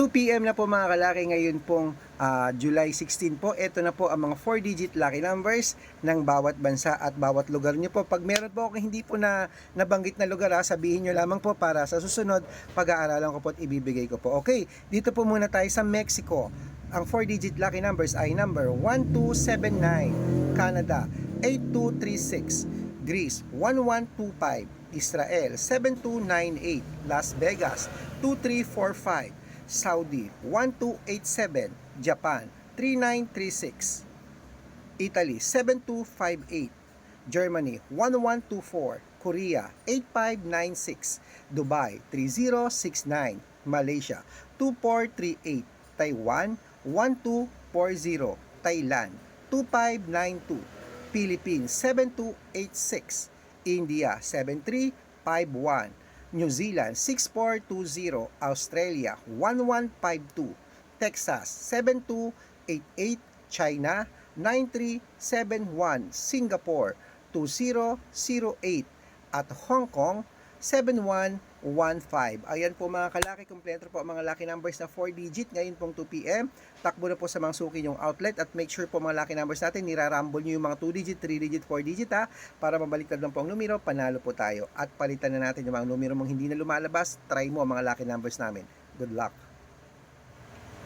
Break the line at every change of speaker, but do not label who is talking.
2pm na po mga kalaki ngayon pong ah, July 16 po. Ito na po ang mga 4-digit lucky numbers ng bawat bansa at bawat lugar nyo po. Pag meron po kung hindi po na nabanggit na lugar, ah, sabihin nyo lamang po para sa susunod pag-aaralan ko po at ibibigay ko po. Okay, dito po muna tayo sa Mexico. Ang 4-digit lucky numbers ay number 1279, Canada 8236, Greece 1125, Israel 7298, Las Vegas 2345, Saudi 1287, Japan 3936, Italy 7258, Germany 1124, Korea 8596, Dubai 3069, Malaysia 2438, Taiwan 1240, Thailand 2592, Philippines 7286, India 7351, New Zealand 6420, Australia 1152, Texas 7288, China 9371, Singapore 2008 at Hong Kong 7115. Ayan po mga kalaki, kompleto po ang mga lucky numbers na 4 digit ngayon pong 2 p.m. Takbo na po sa mga suki yung outlet at make sure po mga lucky numbers natin, nirarumble nyo yung mga 2 digit, 3 digit, 4 digit ha, para mabaliktad lang po ang numero, panalo po tayo. At palitan na natin yung mga numero mong hindi na lumalabas, try mo ang mga lucky numbers namin. Good luck!